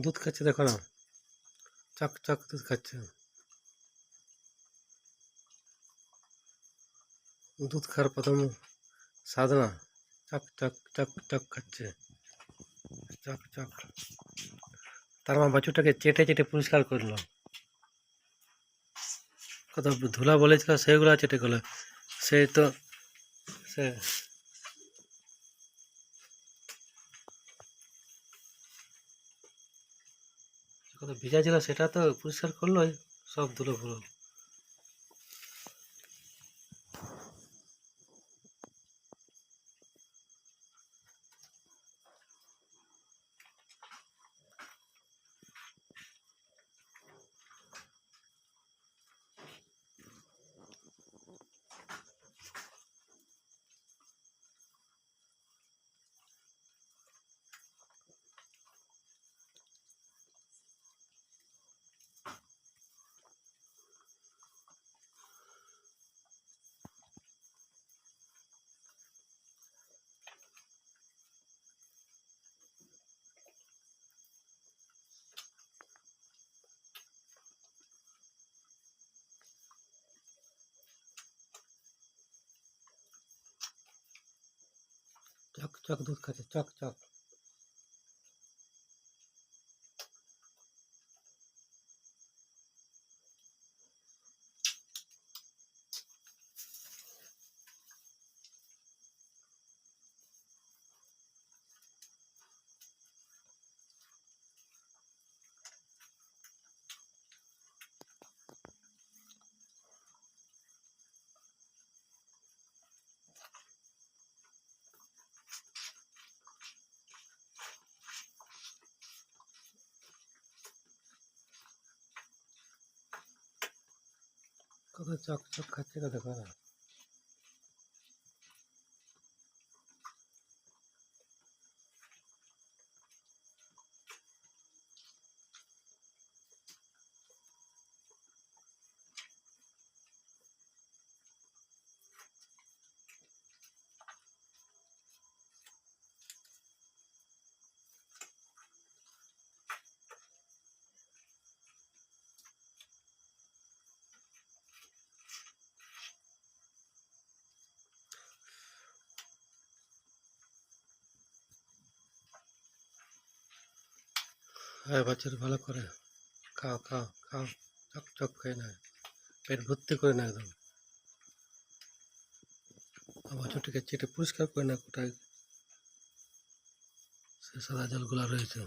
দুধ খাচ্ছে, দেখো না। চক চক দুধ খাচ্ছে। দুধ খাওয়ার প্রথম সাধনা চক চক চক চক খাচ্ছে। চক চক। তার মা বাছুরটাকে চেটে চেটে পরিষ্কার করল। কত ধুলা বলেছিল, সেগুলো চেটে করল। সে তো, সে কত ভিজা ছিল সেটা তো পরিষ্কার করলোই সব ধুলো ফুলো। চক দুধ খাচ্ছে চক চক। কত চক চক খাচ্ছে কত দেখো না হ্যাঁ বাচ্চারা ভালো করে খাও খাও খাও, চক চক খেয়ে না পেট ভর্তি করে না একদম। ছোটকে চেটে পরিষ্কার করে না কোথায়। সে সাদা জলগুলা রয়েছে।